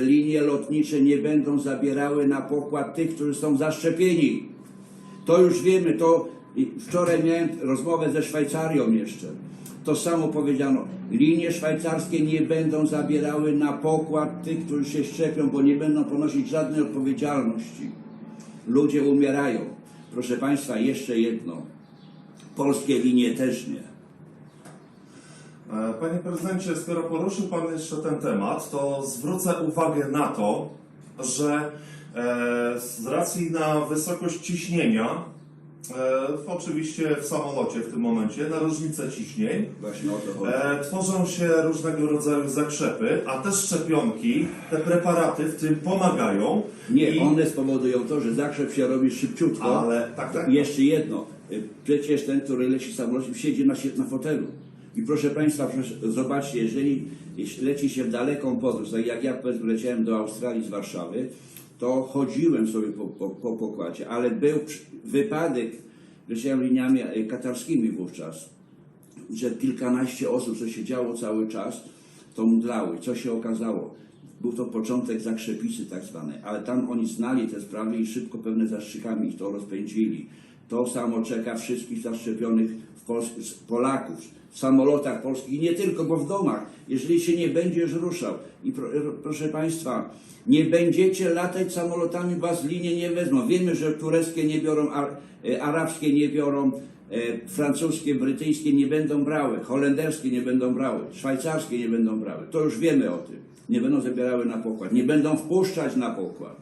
Linie lotnicze nie będą zabierały na pokład tych, którzy są zaszczepieni. To już wiemy, to wczoraj miałem rozmowę ze Szwajcarią jeszcze. To samo powiedziano. Linie szwajcarskie nie będą zabierały na pokład tych, którzy się szczepią, bo nie będą ponosić żadnej odpowiedzialności. Ludzie umierają. Proszę Państwa, jeszcze jedno. Polskie linie też nie. E, Panie prezydencie, skoro poruszył Pan jeszcze ten temat, to zwrócę uwagę na to, że e, z racji na wysokość ciśnienia, e, oczywiście w samolocie w tym momencie, na różnicę ciśnień, tworzą się różnego rodzaju zakrzepy, a te szczepionki, te preparaty w tym pomagają. Nie, I- one spowodują to, że zakrzep się robi szybciutko. Ale tak, tak. Jeszcze jedno. Przecież ten, który leci samolotem, siedzi na, na fotelu. I proszę Państwa, zobaczcie, jeżeli leci się w daleką podróż, tak jak ja powiedzmy leciałem do Australii z Warszawy, to chodziłem sobie po, po, po pokładzie, ale był wypadek, leciałem liniami y, katarskimi wówczas, że kilkanaście osób, co się działo cały czas, to mdlały. Co się okazało? Był to początek zakrzepicy tak zwanej, ale tam oni znali te sprawy i szybko pewne zastrzykami ich to rozpędzili. To samo czeka wszystkich zaszczepionych Polaków w samolotach polskich i nie tylko, bo w domach. Jeżeli się nie będziesz ruszał i pro, proszę Państwa, nie będziecie latać samolotami, was linie nie wezmą. Wiemy, że tureckie nie biorą, a, e, arabskie nie biorą, e, francuskie, brytyjskie nie będą brały, holenderskie nie będą brały, szwajcarskie nie będą brały. To już wiemy o tym. Nie będą zabierały na pokład, nie będą wpuszczać na pokład.